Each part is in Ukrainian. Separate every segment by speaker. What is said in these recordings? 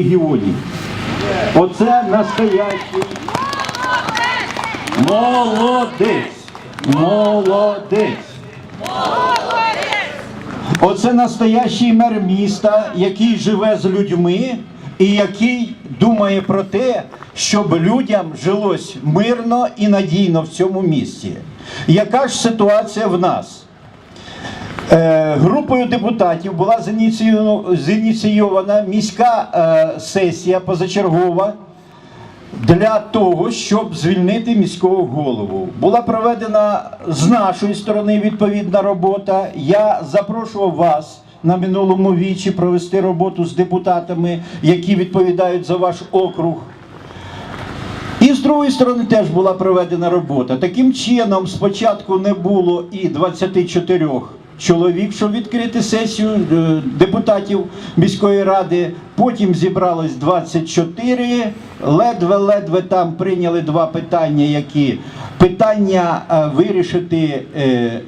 Speaker 1: регіонів. Оце настоящий молодець. Молодець. Оце настоящий мер міста, який живе з людьми і який думає про те, щоб людям жилось мирно і надійно в цьому місті. Яка ж ситуація в нас? Е, Групою депутатів була зініційована- міська е, сесія позачергова для того, щоб звільнити міського голову. Була проведена з нашої сторони відповідна робота. Я запрошував вас на минулому вічі провести роботу з депутатами, які відповідають за ваш округ. І з другої сторони теж була проведена робота. Таким чином, спочатку не було і 24 чоловік, щоб відкрити сесію е, депутатів міської ради. Потім зібралось 24. Ледве-ледве там прийняли два питання, які питання е, вирішити. е,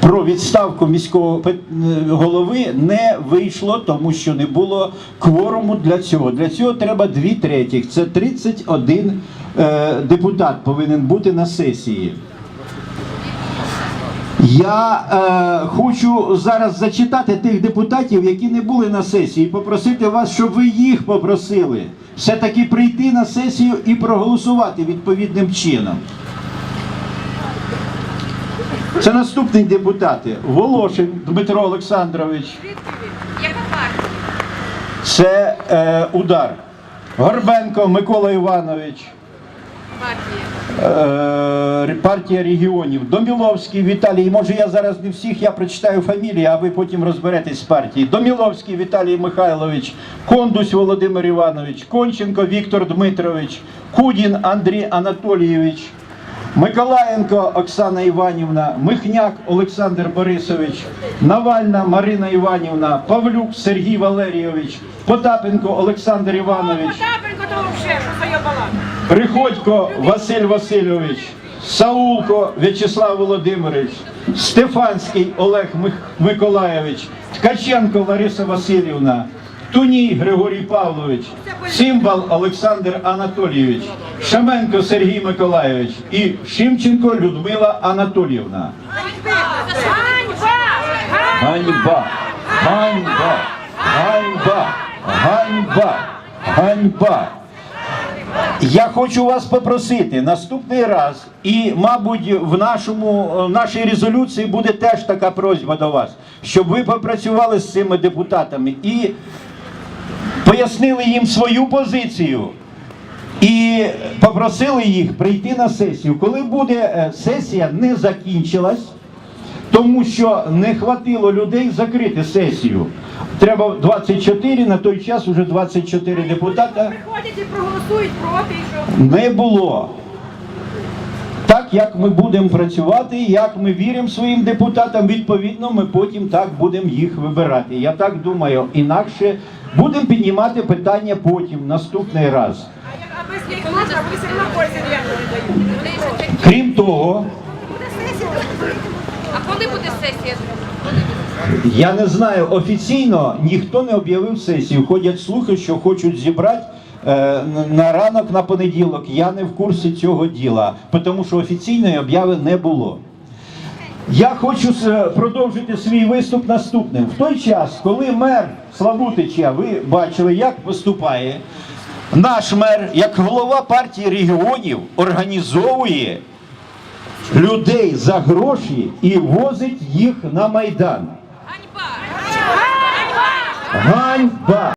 Speaker 1: про відставку міського голови не вийшло, тому що не було кворуму для цього. Для цього треба дві третіх. Це 31 е, депутат повинен бути на сесії. Я е, хочу зараз зачитати тих депутатів, які не були на сесії, і попросити вас, щоб ви їх попросили все-таки прийти на сесію і проголосувати відповідним чином. Це наступні депутати. Волошин Дмитро Олександрович. Це е, удар. Горбенко Микола Іванович.
Speaker 2: Партія.
Speaker 1: Е, партія регіонів. Доміловський Віталій. Може я зараз не всіх, я прочитаю фамілії, а ви потім розберетесь з партії. Доміловський Віталій Михайлович, Кондусь Володимир Іванович, Конченко Віктор Дмитрович, Кудін Андрій Анатолійович, Миколаєнко Оксана Іванівна, Михняк Олександр Борисович, Навальна Марина Іванівна, Павлюк Сергій Валерійович, Потапенко Олександр Іванович.
Speaker 2: Баланс?
Speaker 1: Приходько Василь Васильович, Саулко В'ячеслав Володимирович, Стефанський Олег Миколаєвич, Ткаченко Лариса Васильівна, Туній Григорій Павлович, Симбал Олександр Анатолійович, Шаменко Сергій Миколаєвич і Шимченко Людмила Анатоліївна.
Speaker 2: Ганьба!
Speaker 1: Ганьба! Ганьба! Ганьба! Ганьба! Я хочу вас попросити наступний раз, і, мабуть, в нашому в нашій резолюції буде теж така просьба до вас, щоб ви попрацювали з цими депутатами і пояснили їм свою позицію. І попросили їх прийти на сесію. Коли буде е, сесія, не закінчилась, тому що не хватило людей закрити сесію. Треба 24, на той час вже 24 депутата
Speaker 2: Приходять і проголосують проти, що?
Speaker 1: не було. Так як ми будемо працювати, як ми віримо своїм депутатам, відповідно, ми потім так будемо їх вибирати. Я так думаю, інакше будемо піднімати питання потім, наступний раз. Крім того,
Speaker 2: А коли буде сесія?
Speaker 1: Я не знаю, офіційно ніхто не об'явив сесію. Ходять слухи, що хочуть зібрати е, на ранок на понеділок. Я не в курсі цього діла, тому що офіційної обяви не було. Я хочу продовжити свій виступ наступним. В той час, коли мер Славутича, ви бачили, як поступає, наш мер, як голова партії регіонів, організовує людей за гроші і возить їх на Майдан.
Speaker 2: Ганьба!
Speaker 1: Ганьба!